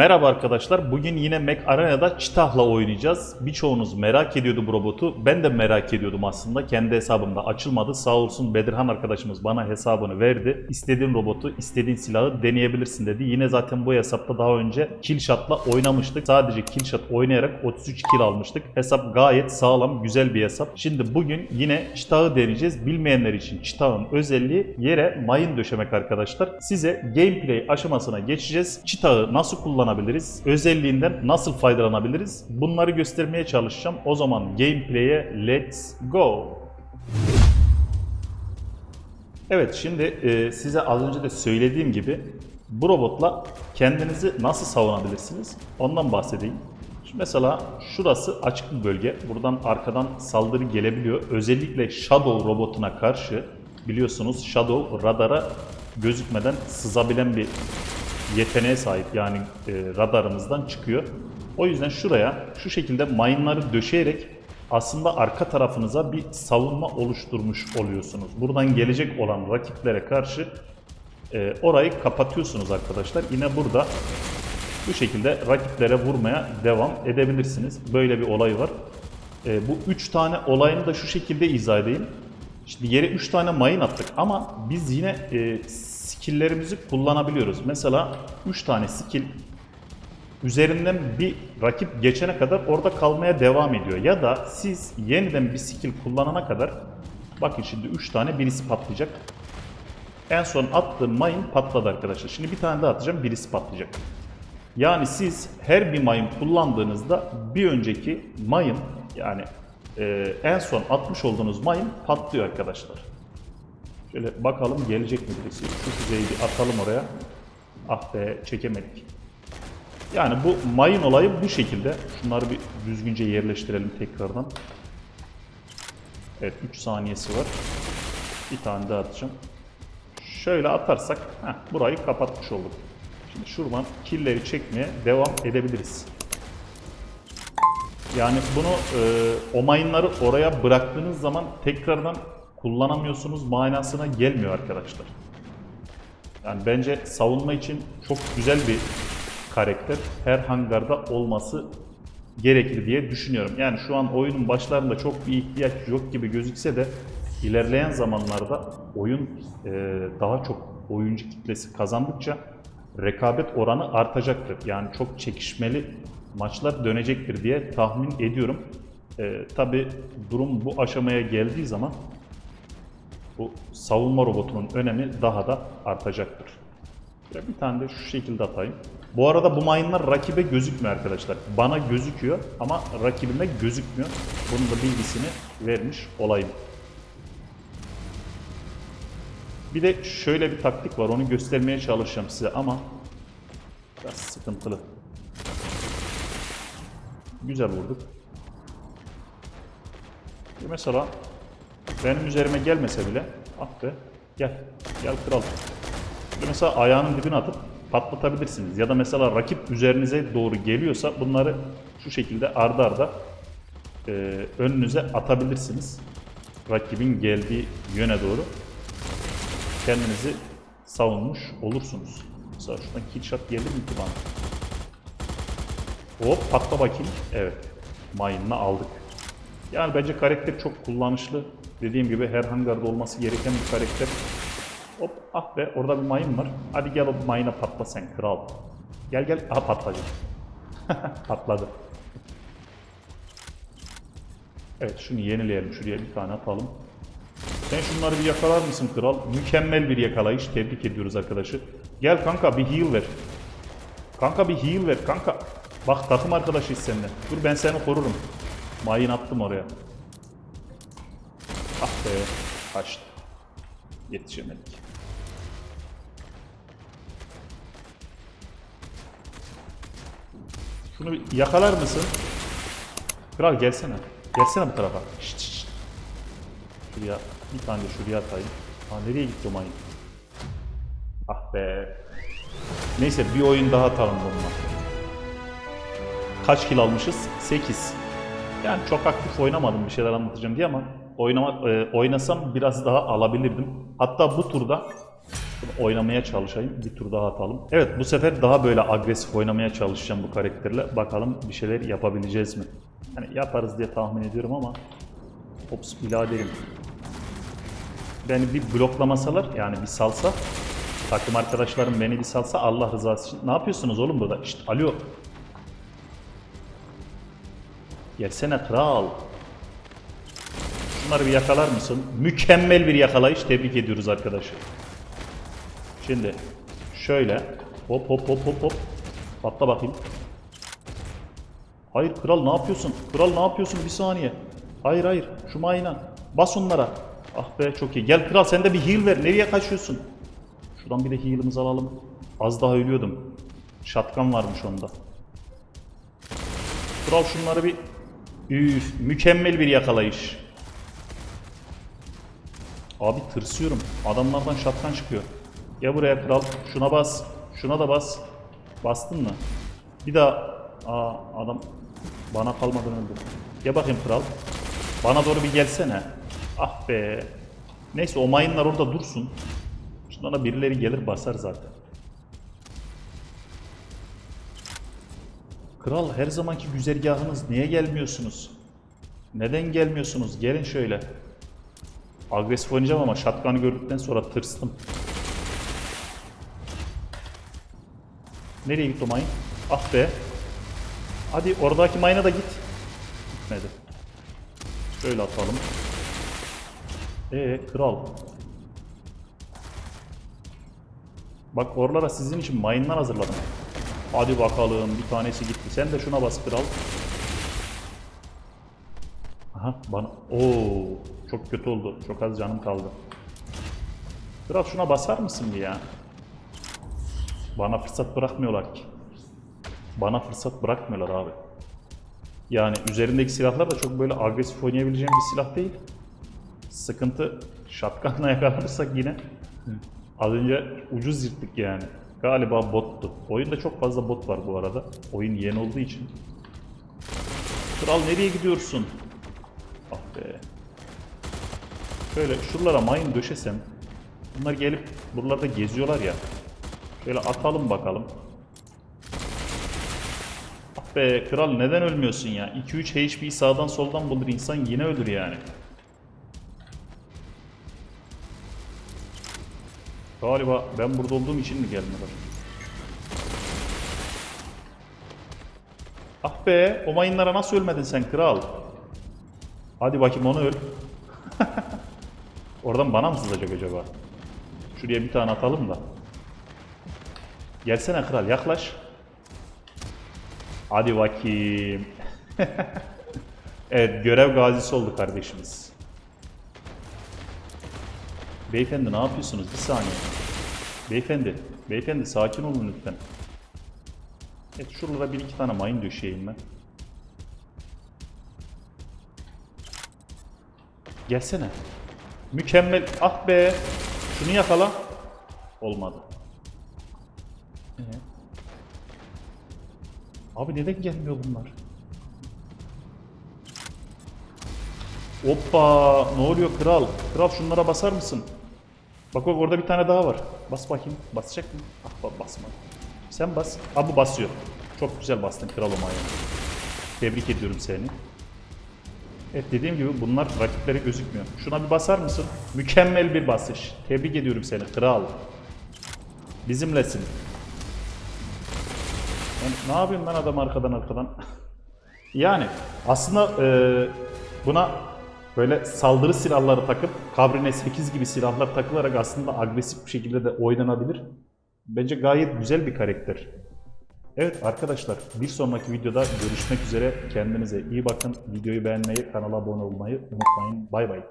Merhaba arkadaşlar. Bugün yine Mac Arena'da Çitah'la oynayacağız. Birçoğunuz merak ediyordu bu robotu. Ben de merak ediyordum aslında. Kendi hesabımda açılmadı. Sağ olsun Bedirhan arkadaşımız bana hesabını verdi. İstediğin robotu, istediğin silahı deneyebilirsin dedi. Yine zaten bu hesapta daha önce Killshot'la oynamıştık. Sadece Killshot oynayarak 33 kill almıştık. Hesap gayet sağlam, güzel bir hesap. Şimdi bugün yine Çitah'ı deneyeceğiz. Bilmeyenler için Çitah'ın özelliği yere mayın döşemek arkadaşlar. Size gameplay aşamasına geçeceğiz. Çitah'ı nasıl kullanabiliriz? Özelliğinden nasıl faydalanabiliriz? Bunları göstermeye çalışacağım. O zaman gameplay'e let's go. Evet şimdi e, size az önce de söylediğim gibi bu robotla kendinizi nasıl savunabilirsiniz? Ondan bahsedeyim. Mesela şurası açık bir bölge. Buradan arkadan saldırı gelebiliyor. Özellikle Shadow robotuna karşı biliyorsunuz Shadow radara gözükmeden sızabilen bir yeteneğe sahip. Yani e, radarımızdan çıkıyor. O yüzden şuraya şu şekilde mayınları döşeyerek aslında arka tarafınıza bir savunma oluşturmuş oluyorsunuz. Buradan gelecek olan rakiplere karşı e, orayı kapatıyorsunuz arkadaşlar. Yine burada bu şekilde rakiplere vurmaya devam edebilirsiniz. Böyle bir olay var. E, bu üç tane olayını da şu şekilde izah edeyim. Şimdi yere 3 tane mayın attık ama biz yine e, skill'lerimizi kullanabiliyoruz. Mesela 3 tane skill üzerinden bir rakip geçene kadar orada kalmaya devam ediyor. Ya da siz yeniden bir skill kullanana kadar bakın şimdi 3 tane birisi patlayacak. En son attığım mayın patladı arkadaşlar. Şimdi bir tane daha atacağım birisi patlayacak. Yani siz her bir mayın kullandığınızda bir önceki mayın yani e, en son atmış olduğunuz mayın patlıyor arkadaşlar. Şöyle bakalım gelecek mi birisi? Şu füzeyi bir atalım oraya. Ah be çekemedik. Yani bu mayın olayı bu şekilde. Şunları bir düzgünce yerleştirelim tekrardan. Evet 3 saniyesi var. Bir tane daha atacağım. Şöyle atarsak heh, burayı kapatmış olduk. Şimdi şuradan killeri çekmeye devam edebiliriz. Yani bunu e, o mayınları oraya bıraktığınız zaman tekrardan kullanamıyorsunuz manasına gelmiyor arkadaşlar. Yani bence savunma için çok güzel bir karakter. Her hangarda olması gerekir diye düşünüyorum. Yani şu an oyunun başlarında çok bir ihtiyaç yok gibi gözükse de ilerleyen zamanlarda oyun e, daha çok oyuncu kitlesi kazandıkça rekabet oranı artacaktır. Yani çok çekişmeli maçlar dönecektir diye tahmin ediyorum. E, Tabi durum bu aşamaya geldiği zaman bu savunma robotunun önemi daha da artacaktır. Şöyle bir tane de şu şekilde atayım. Bu arada bu mayınlar rakibe gözükmüyor arkadaşlar. Bana gözüküyor ama rakibime gözükmüyor. Bunun da bilgisini vermiş olayım. Bir de şöyle bir taktik var. Onu göstermeye çalışacağım size ama biraz sıkıntılı. Güzel vurduk. Mesela benim üzerime gelmese bile at be gel gel kral. Böyle mesela ayağının dibine atıp patlatabilirsiniz. Ya da mesela rakip üzerinize doğru geliyorsa bunları şu şekilde arda arda e, önünüze atabilirsiniz. Rakibin geldiği yöne doğru kendinizi savunmuş olursunuz. Mesela şuradan kill geldi mi ki bana? Hop patla bakayım. Evet. Mayınla aldık. Yani bence karakter çok kullanışlı. Dediğim gibi her hangarda olması gereken bir karakter. Hop ah be orada bir mayın var. Hadi gel o mayına patla sen kral. Gel gel. Aha patladı. Patladı. Evet şunu yenileyelim. Şuraya bir tane atalım. Sen şunları bir yakalar mısın kral? Mükemmel bir yakalayış. Tebrik ediyoruz arkadaşı. Gel kanka bir heal ver. Kanka bir heal ver kanka. Bak takım arkadaşıyız seninle. Dur ben seni korurum. Mayın attım oraya. Be. Kaçtı. Yetişemedik. Şunu yakalar mısın? Kral gelsene. Gelsene bu tarafa. Şşt, şşt. Şuraya bir tane şuraya atayım. Ha nereye gitti o mayın? Ah be. Neyse bir oyun daha atalım bununla. Kaç kill almışız? 8. Yani çok aktif oynamadım bir şeyler anlatacağım diye ama oynama, e, oynasam biraz daha alabilirdim. Hatta bu turda oynamaya çalışayım. Bir tur daha atalım. Evet bu sefer daha böyle agresif oynamaya çalışacağım bu karakterle. Bakalım bir şeyler yapabileceğiz mi? Hani yaparız diye tahmin ediyorum ama Ops biraderim. Beni bir bloklamasalar yani bir salsa takım arkadaşlarım beni bir salsa Allah rızası için. Ne yapıyorsunuz oğlum burada? İşte alo. Gelsene kral. Şunları bir yakalar mısın? Mükemmel bir yakalayış. Tebrik ediyoruz arkadaşlar. Şimdi şöyle hop hop hop hop hop. Patla bakayım. Hayır kral ne yapıyorsun? Kral ne yapıyorsun? Bir saniye. Hayır hayır. Şu mayına. Bas onlara. Ah be çok iyi. Gel kral sen de bir heal ver. Nereye kaçıyorsun? Şuradan bir de heal'ımızı alalım. Az daha ölüyordum. Şatkan varmış onda. Kral şunları bir... Üf, mükemmel bir yakalayış. Abi tırsıyorum. Adamlardan şatkan çıkıyor. Ya buraya kral. Şuna bas. Şuna da bas. Bastın mı? Bir daha. Aa adam bana kalmadan öldü. Gel bakayım kral. Bana doğru bir gelsene. Ah be. Neyse o mayınlar orada dursun. Şunlara birileri gelir basar zaten. Kral her zamanki güzergahınız niye gelmiyorsunuz? Neden gelmiyorsunuz? Gelin şöyle. Agresif oynayacağım ama şatkanı gördükten sonra tırstım. Nereye gitti o mayın? Ah be. Hadi oradaki mayına da git. Gitmedi. Şöyle atalım. Ee kral. Bak oralara sizin için mayınlar hazırladım. Hadi bakalım bir tanesi gitti. Sen de şuna bas kral. Aha bana. Oo çok kötü oldu. Çok az canım kaldı. Kral şuna basar mısın bir ya? Bana fırsat bırakmıyorlar ki. Bana fırsat bırakmıyorlar abi. Yani üzerindeki silahlar da çok böyle agresif oynayabileceğim bir silah değil. Sıkıntı şatkanla yakalanırsak yine az önce ucuz yırttık yani. Galiba bottu. Oyunda çok fazla bot var bu arada. Oyun yeni olduğu için. Kral nereye gidiyorsun? Ah be. Şöyle şuralara mayın döşesem. Bunlar gelip buralarda geziyorlar ya. Şöyle atalım bakalım. Ah be kral neden ölmüyorsun ya? 2-3 HP sağdan soldan bulur insan yine ölür yani. Galiba ben burada olduğum için mi gelmiyorlar? Ah be o mayınlara nasıl ölmedin sen kral? Hadi bakayım onu öl. Oradan bana mı sızacak acaba? Şuraya bir tane atalım da. Gelsene kral yaklaş. Hadi bakayım. evet görev gazisi oldu kardeşimiz. Beyefendi ne yapıyorsunuz? Bir saniye. Beyefendi, beyefendi sakin olun lütfen. Evet şuralara bir iki tane mayın döşeyeyim ben. Gelsene. Mükemmel. Ah be. Şunu yakala. Olmadı. Ee? Abi neden gelmiyor bunlar? Hoppa! Ne oluyor kral? Kral şunlara basar mısın? Bak bak orada bir tane daha var. Bas bakayım. Basacak mı? Ah bak basmadı. Sen bas. Ha bu basıyor. Çok güzel bastın kral olmaya. Tebrik ediyorum seni. Evet dediğim gibi bunlar rakiplere gözükmüyor. Şuna bir basar mısın? Mükemmel bir basış. Tebrik ediyorum seni kral. Bizimlesin. Ben, ne yapayım ben adam arkadan arkadan? yani aslında e, buna böyle saldırı silahları takıp Cabrine 8 gibi silahlar takılarak aslında agresif bir şekilde de oynanabilir. Bence gayet güzel bir karakter. Evet arkadaşlar bir sonraki videoda görüşmek üzere. Kendinize iyi bakın. Videoyu beğenmeyi, kanala abone olmayı unutmayın. Bay bay.